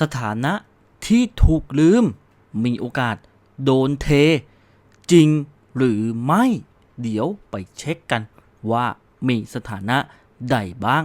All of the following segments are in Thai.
สถานะที่ถูกลืม มีโอกาสโดนเท จริงหรือไม่ เดี๋ยวไปเช็คกันว่ามีสถานะใดบ้าง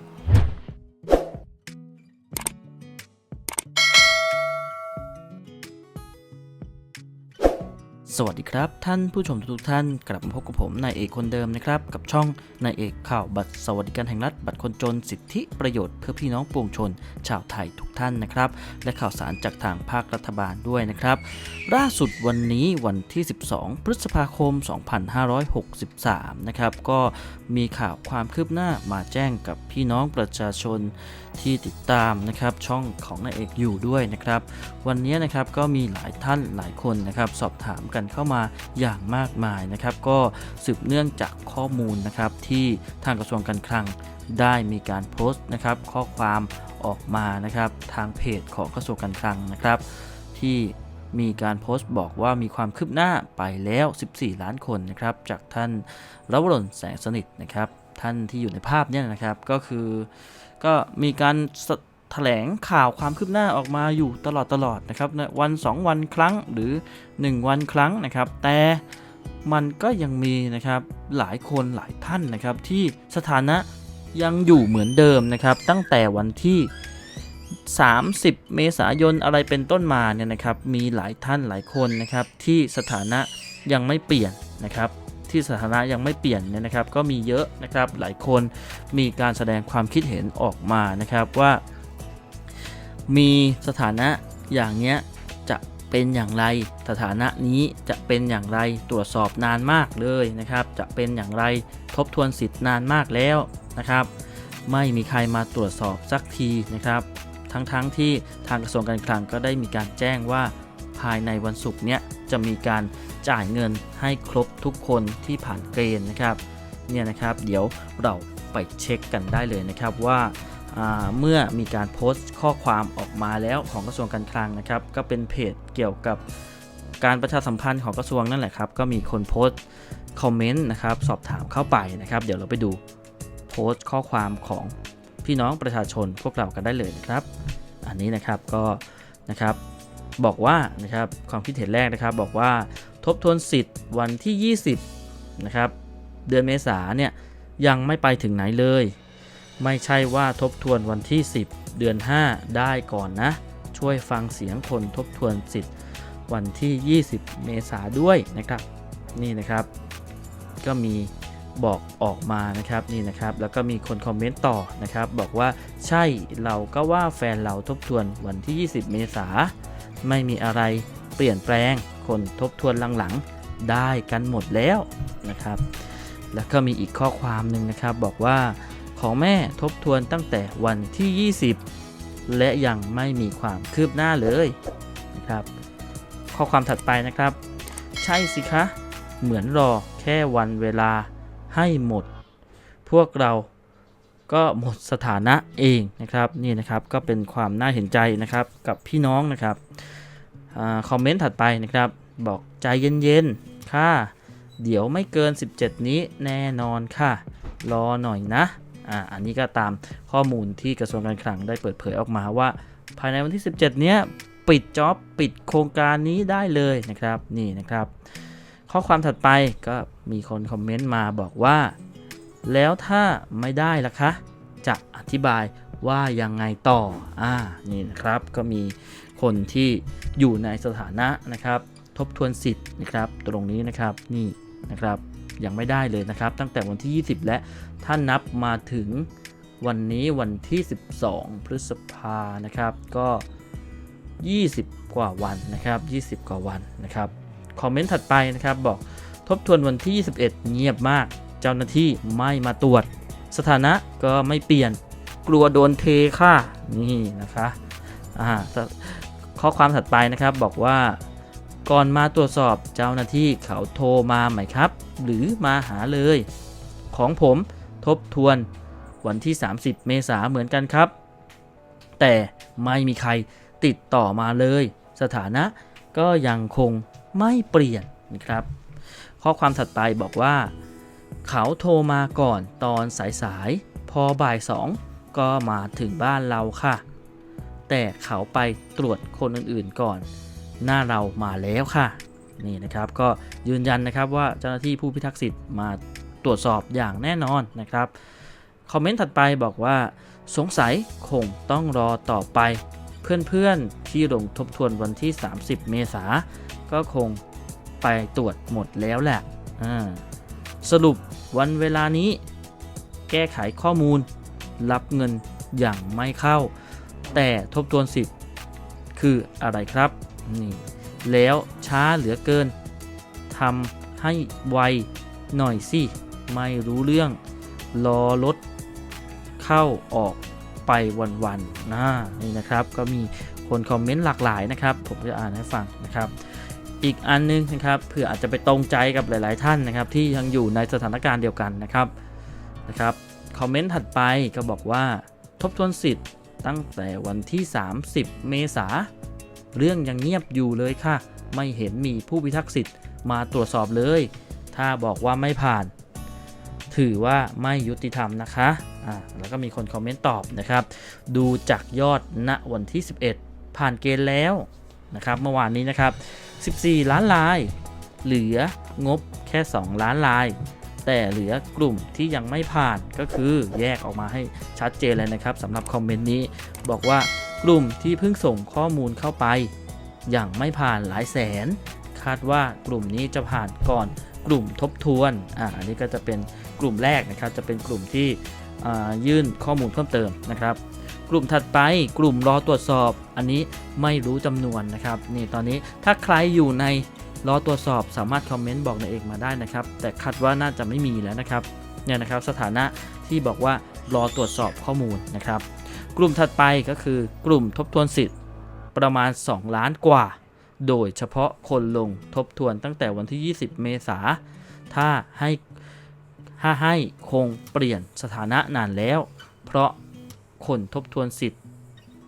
วัสดีครับ ท่านผู้ชมทุกท่านกลับมาพบกับผมนายเอกคนเดิมนะครับ กับช่องนายเอกข่าวบัตรสวัสดิการแห่งรัฐบัตรคนจนสิทธิประโยชน์เพื่อพี่น้องปวงชน ชาวไทยทุกท่านนะครับ และข่าวสารจากทางภาครัฐบาลด้วยนะครับ ล่าสุดวันนี้วันที่ 12 พฤษภาคม 2563 นะครับก็มีข่าวความคืบหน้ามาแจ้งกับพี่น้องประชาชนที่ติดตามนะครับช่องของนายเอกอยู่ด้วยนะครับ วันนี้นะครับก็มีหลายท่านหลายคนนะครับสอบถามกันเข้ามาอย่างมากมายนะครับ ก็สืบเนื่องจากข้อมูลนะครับที่ทางกระทรวงการคลังได้มีการโพสต์นะครับ ข้อความออกมานะครับ ทางเพจของกระทรวงการคลังนะครับ ที่มีการโพสต์บอกว่ามีความคืบหน้าไปแล้ว 14 ล้านคนนะครับ จากท่านรวรนแสงสนิทนะครับ ท่านที่อยู่ในภาพเนี่ยนะครับก็คือก็มีการ สแถลงข่าวความคืบหน้าออกมาอยู่ตลอดตลอดนะครับวัน 2 วันครั้งหรือ 1 วันครั้งนะครับ แต่มันก็ยังมีนะครับหลายคนหลายท่านนะครับที่สถานะยังอยู่เหมือนเดิมนะครับ ตั้งแต่วันที่ 30 เมษายนอะไรเป็นต้นมาเนี่ยนะครับ มีหลายท่านหลายคนนะครับ ที่สถานะยังไม่เปลี่ยนนะครับ ที่สถานะยังไม่เปลี่ยนเนี่ยนะครับ ก็มีเยอะนะครับหลายคนมีการแสดงความคิดเห็นออกมานะครับว่า มีสถานะอย่างเนี้ยจะเป็นอย่างไร สถานะนี้จะเป็นอย่างไรตรวจสอบนานมากเลยนะครับ จะเป็นอย่างไรทบทวนสิทธิ์นานมากแล้วนะครับ ไม่มีใครมาตรวจสอบสักทีนะครับ ทั้งๆทที่ทางกระทรวงการคลังก็ได้มีการแจ้งว่าภายในวันศุกร์เนี้ยจะมีการจ่ายเงินให้ครบทุกคนที่ผ่านเกณฑ์นะครับเนี่ยนะครับ เดี๋ยวเราไปเช็คกันได้เลยนะครับว่าอ่า เมื่อมีการโพสต์ข้อความออกมาแล้วของกระทรวงการคลังนะครับ ก็เป็นเพจเกี่ยวกับการประชาสัมพันธ์ของกระทรวงนั่นแหละครับ ก็มีคนโพสต์คอมเมนต์นะครับ สอบถามเข้าไปนะครับ เดี๋ยวเราไปดูโพสต์ข้อความของพี่น้องประชาชนพวกเรากันได้เลยนะครับ อันนี้นะครับก็นะครับบอกว่านะครับความคิดเห็นแรกนะครับบอกว่าทบทวนสิทธิ์วันที่ 20นะครับเดือนเมษาเนี่ยยังไม่ไปถึงไหนเลย ไม่ใช่ว่าทบทวนวันที่ 10 เดือน 5 ได้ก่อนนะ ช่วยฟังเสียงคนทบทวนสิทธิ์วันที่ 20 เมษาด้วยนะครับ นี่นะครับ ก็มีบอกออกมานะครับนี่นะครับ แล้วก็มีคนคอมเมนต์ต่อนะครับ บอกว่าใช่เราก็ว่าแฟนเราทบทวนวันที่ 20 เมษาไม่มีอะไรเปลี่ยนแปลงคนทบทวนหลังๆได้กันหมดแล้วนะครับ แล้วก็มีอีกข้อความหนึ่งนะครับบอกว่า ของแม่ทบทวนตั้งแต่วันที่ 20 และยังไม่มีความคืบหน้าเลยนะครับข้อความถัดไปนะครับ ใช่สิคะ เหมือนรอแค่วันเวลาให้หมด พวกเราก็หมดสถานะเองนะครับนี่นะครับก็เป็นความน่าเห็นใจนะครับกับพี่น้องนะครับอคอมเมนต์ถัดไปนะครับ บอกใจเย็นๆค่ะ เดี๋ยวไม่เกิน 17 นี้แน่นอนค่ะ รอหน่อยนะ อ่าอันนี้ก็ตามข้อมูลที่กระทรวงการคลังได้เปิดเผยออกมาว่า ภายในวันที่ 17 เนี้ยปิดจ็อบปิดโครงการนี้ได้เลยนะครับนี่นะครับ ข้อความถัดไปก็มีคนคอมเมนต์มาบอกว่า แล้วถ้าไม่ได้ล่ะคะ จะอธิบายว่ายังไงต่ออ่านี่นะครับ ก็มีคนที่อยู่ในสถานะนะครับ ทบทวนสิทธิ์นะครับ ตรงนี้นะครับนี่นะครับ ยังไม่ได้เลยนะครับ ตั้งแต่วันที่ 20 และถ้านับมาถึงวันนี้วันที่ 12 พฤษภานะครับ ก็ 20 กว่าวันนะครับ 20 กว่าวันนะครับ คอมเมนต์ถัดไปนะครับบอกทบทวนวันที่ 21 เงียบมาก เจ้าหน้าที่ไม่มาตรวจ สถานะก็ไม่เปลี่ยนกลัวโดนเทค่ะ นี่นะคะอ่าข้อความถัดไปนะครับบอกว่า ก่อนมาตรวจสอบเจ้าหน้าที่เขาโทรมาไหมครับ หรือมาหาเลย ของผมทบทวนวันที่ 30 เมษาเหมือนกันครับ แต่ไม่มีใครติดต่อมาเลย สถานะก็ยังคงไม่เปลี่ยนนะครับ ข้อความถัดไปบอกว่า เขาโทรมาก่อนตอนสายๆพอบ่ายสองก็มาถึงบ้านเราค่ะ แต่เขาไปตรวจคนอื่นๆก่อน หน้าเรามาแล้วค่ะนี่นะครับก็ยืนยันนะครับว่าเจ้าหน้าที่ผู้พิทักษ์สิทธิ์มาตรวจสอบอย่างแน่นอนนะครับคอมเมนต์ถัดไปบอกว่า สงสัยคงต้องรอต่อไป เพื่อนๆที่ลงทบทวนวันที่ 30 เมษาก็คงไปตรวจหมดแล้วแหละสรุปวันเวลานี้ แก้ไขข้อมูล รับเงินอย่างไม่เข้า แต่ทบทวนสิทธิ์คืออะไรครับ นี่แล้วช้าเหลือเกินทำให้ไวหน่อยสิ ไม่รู้เรื่อง รอรถเข้าออกไปวันๆนะนี่นะครับก็มีคนคอมเมนต์หลากหลายนะครับ ผมจะอ่านให้ฟังนะครับ อีกอันนึงนะครับเผื่ออาจจะไปตรงใจกับหลาย ๆ ท่านนะครับ ที่ยังอยู่ในสถานการณ์เดียวกันนะครับนะครับคอมเมนต์ถัดไปก็บอกว่าทบทวนสิทธิ์ตั้งแต่วันที่ 30 เมษา เรื่องยังเงียบอยู่เลยค่ะ ไม่เห็นมีผู้พิทักษ์สิทธิ์มาตรวจสอบเลย ถ้าบอกว่าไม่ผ่าน ถือว่าไม่ยุติธรรมนะคะอ่าแล้วก็มีคนคอมเมนต์ตอบนะครับ ดูจากยอดณวันที่ 11 ผ่านเกณฑ์แล้วนะครับ เมื่อวานนี้นะครับ 14 ล้านลาย เหลืองบแค่ 2 ล้านลาย แต่เหลือกลุ่มที่ยังไม่ผ่านก็คือแยกออกมาให้ชัดเจนเลยนะครับสำหรับคอมเมนต์นี้บอกว่า กลุ่มที่เพิ่งส่งข้อมูลเข้าไป อยังไม่ผ่านหลายแสน คาดว่ากลุ่มนี้จะผ่านก่อนกลุ่มทบทวนอ่าอันนี้ก็จะเป็นกลุ่มแรกนะครับ จะเป็นกลุ่มที่อ่ายื่นข้อมูลเพิ่มเติมนะครับ กลุ่มถัดไปกลุ่มรอตรวจสอบ อันนี้ไม่รู้จำนวนนะครับนี่ตอนนี้ถ้าใครอยู่ในรอตรวจสอบสามารถคอมเมนต์บอกในเอกมาได้นะครับ แต่คาดว่าน่าจะไม่มีแล้วนะครับเนี่ยนะครับสถานะที่บอกว่ารอตรวจสอบข้อมูลนะครับ กลุ่มถัดไปก็คือกลุ่มทบทวนสิทธิ์ประมาณ 2 ล้านกว่า โดยเฉพาะคนลงทบทวนตั้งแต่วันที่ 20 เมษาถ้าให้ถ้าให้คงเปลี่ยนสถานะนานแล้ว เพราะคนทบทวนสิทธิ์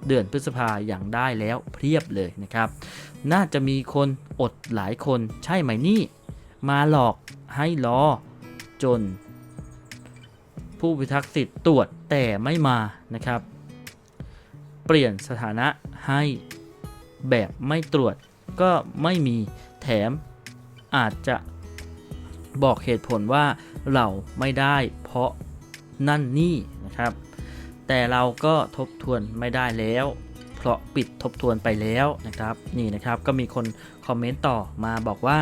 เดือนพฤษภาอย่างได้แล้วเพียบเลยนะครับ น่าจะมีคนอดหลายคนใช่ไหมนี่ มาหลอกให้รอจน ผู้พิทักษ์สิทธิ์ตรวจแต่ไม่มานะครับ เปลี่ยนสถานะให้แบบไม่ตรวจก็ไม่มีแถมอาจจะบอกเหตุผลว่าเราไม่ได้เพราะนั่นนี่นะครับ แต่เราก็ทบทวนไม่ได้แล้ว เพราะปิดทบทวนไปแล้วนะครับ นี่นะครับก็มีคนคอมเมนต์ต่อมาบอกว่า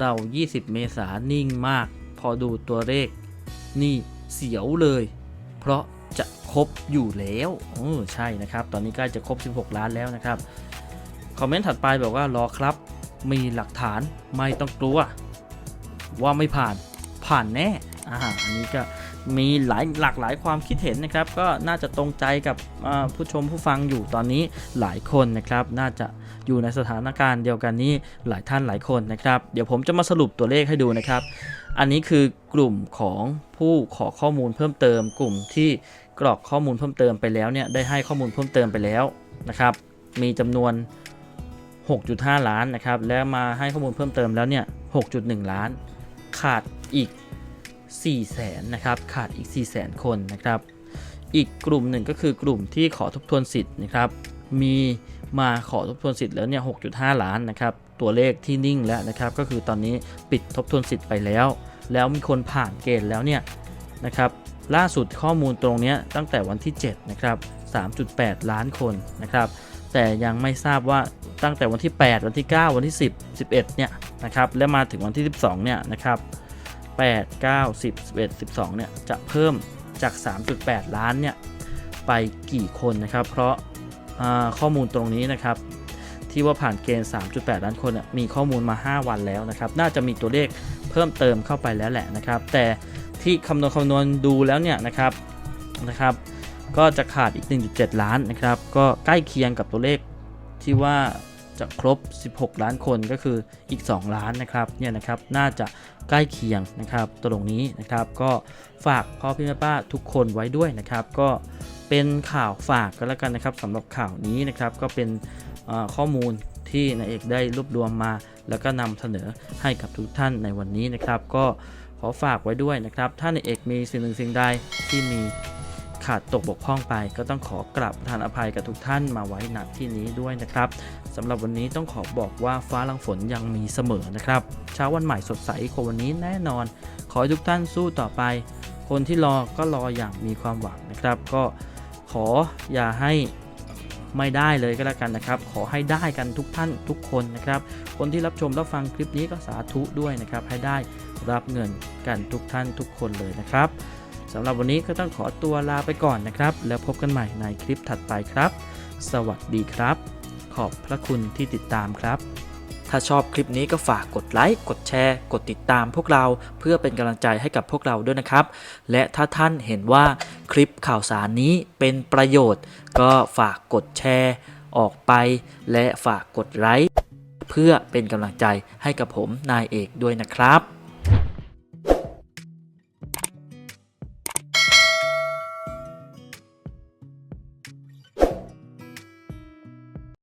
เรา 20 เมษานิ่งมาก พอดูตัวเลข นี่เสียวเลย เพราะ ครบอยู่แล้วเออใช่นะครับ ตอนนี้ใกล้จะครบ 16 ล้านแล้วนะครับ คอมเมนต์ถัดไปบอกว่ารอครับ มีหลักฐานไม่ต้องกลัว ว่าไม่ผ่านผ่านแน่อ่าอันนี้ก็มีหลายหลากหลายความคิดเห็นนะครับ ก็น่าจะตรงใจกับผู้ชมผู้ฟังอยู่ตอนนี้หลายคนนะครับ น่าจะอยู่ในสถานการณ์เดียวกันนี้หลายท่านหลายคนนะครับ เดี๋ยวผมจะมาสรุปตัวเลขให้ดูนะครับ อันนี้คือกลุ่มของผู้ขอข้อมูลเพิ่มเติม กลุ่มที่ กรอกข้อมูลเพิ่มเติมไปแล้วเนี่ยได้ให้ข้อมูลเพิ่มเติมไปแล้วนะครับมีจำนวน 6.5 ล้านนะครับแล้วมาให้ข้อมูลเพิ่มเติมแล้วเนี่ย 6.1 ล้าน ขาดอีก4แสนนะครับขาดอีก4แสนคนนะครับอีกกลุ่มหนึ่งก็คือกลุ่มที่ขอทบทวนสิทธิ์นะครับมีมาขอทบทวนสิทธิ์แล้วเนี่ย 6.5 ล้านนะครับตัวเลขที่นิ่งแล้วนะครับก็คือตอนนี้ปิดทบทวนสิทธิ์ไปแล้ว แล้วมีคนผ่านเกณฑ์แล้วเนี่ยนะครับ ล่าสุดข้อมูลตรงนี้ตั้งแต่วันที่ 7 นะครับ 3.8 ล้านคนนะครับ แต่ยังไม่ทราบว่าตั้งแต่วันที่ 8 วันที่ 9 วันที่ 10 11 เนี่ยนะครับ และมาถึงวันที่ 12 เนี่ยนะครับ 8 9 10 11 12 เนี่ยจะเพิ่มจาก 3.8 ล้านเนี่ยไปกี่คนนะครับ เพราะข้อมูลตรงนี้นะครับที่ว่าผ่านเกณฑ์ 3.8 ล้านคนมีข้อมูลมา 5 วันแล้วนะครับ น่าจะมีตัวเลขเพิ่มเติมเข้าไปแล้วแหละนะครับ แต่ ที่คำนวณคำนวณดูแล้วเนี่ยนะครับนะครับก็จะขาดอีก 1.7 ล้านนะครับ ก็ใกล้เคียงกับตัวเลขที่ว่าจะครบ 16 ล้านคนก็คืออีก 2 ล้านนะครับเนี่ยนะครับน่าจะใกล้เคียงนะครับตรงนี้นะครับ ก็ฝากพ่อพี่แม่ป้าทุกคนไว้ด้วยนะครับ ก็เป็นข่าวฝากก็แล้วกันนะครับสำหรับข่าวนี้นะครับก็เป็นข้อมูลที่นายเอกได้รวบรวมมา แล้วก็นำเสนอให้กับทุกท่านในวันนี้นะครับ ก็ ขอฝากไว้ด้วยนะครับ ถ้านเอกมีสิ่งหนึ่งสิ่งใดที่มีขาดตกบกพร่องไป ก็ต้องขอกราบประทานอภัยกับทุกท่านมาไว้ณที่นี้ด้วยนะครับสำหรับวันนี้ต้องขอบอกว่าฟ้าลังฝนยังมีเสมอนะครับ เช้าวันใหม่สดใสกว่าวันนี้แน่นอน ขอให้ทุกท่านสู้ต่อไป คนที่รอก็รออย่างมีความหวังนะครับ ก็ขออย่าให้ ไม่ได้เลยก็แล้วกันนะครับ ขอให้ได้กันทุกท่านทุกคนนะครับ คนที่รับชมรับฟังคลิปนี้ก็สาธุด้วยนะครับ ให้ได้รับเงินกันทุกท่านทุกคนเลยนะครับสำหรับวันนี้ก็ต้องขอตัวลาไปก่อนนะครับ แล้วพบกันใหม่ในคลิปถัดไปครับ สวัสดีครับ ขอบพระคุณที่ติดตามครับ ถ้าชอบคลิปนี้ก็ฝากกดไลค์กดแชร์ กดติดตามพวกเราเพื่อเป็นกำลังใจให้กับพวกเราด้วยนะครับ และถ้าท่านเห็นว่า คลิปข่าวสารนี้เป็นประโยชน์ ก็ฝากกดแชร์ออกไป และฝากกดไลค์เพื่อเป็นกำลังใจให้กับผมนายเอกด้วยนะครับ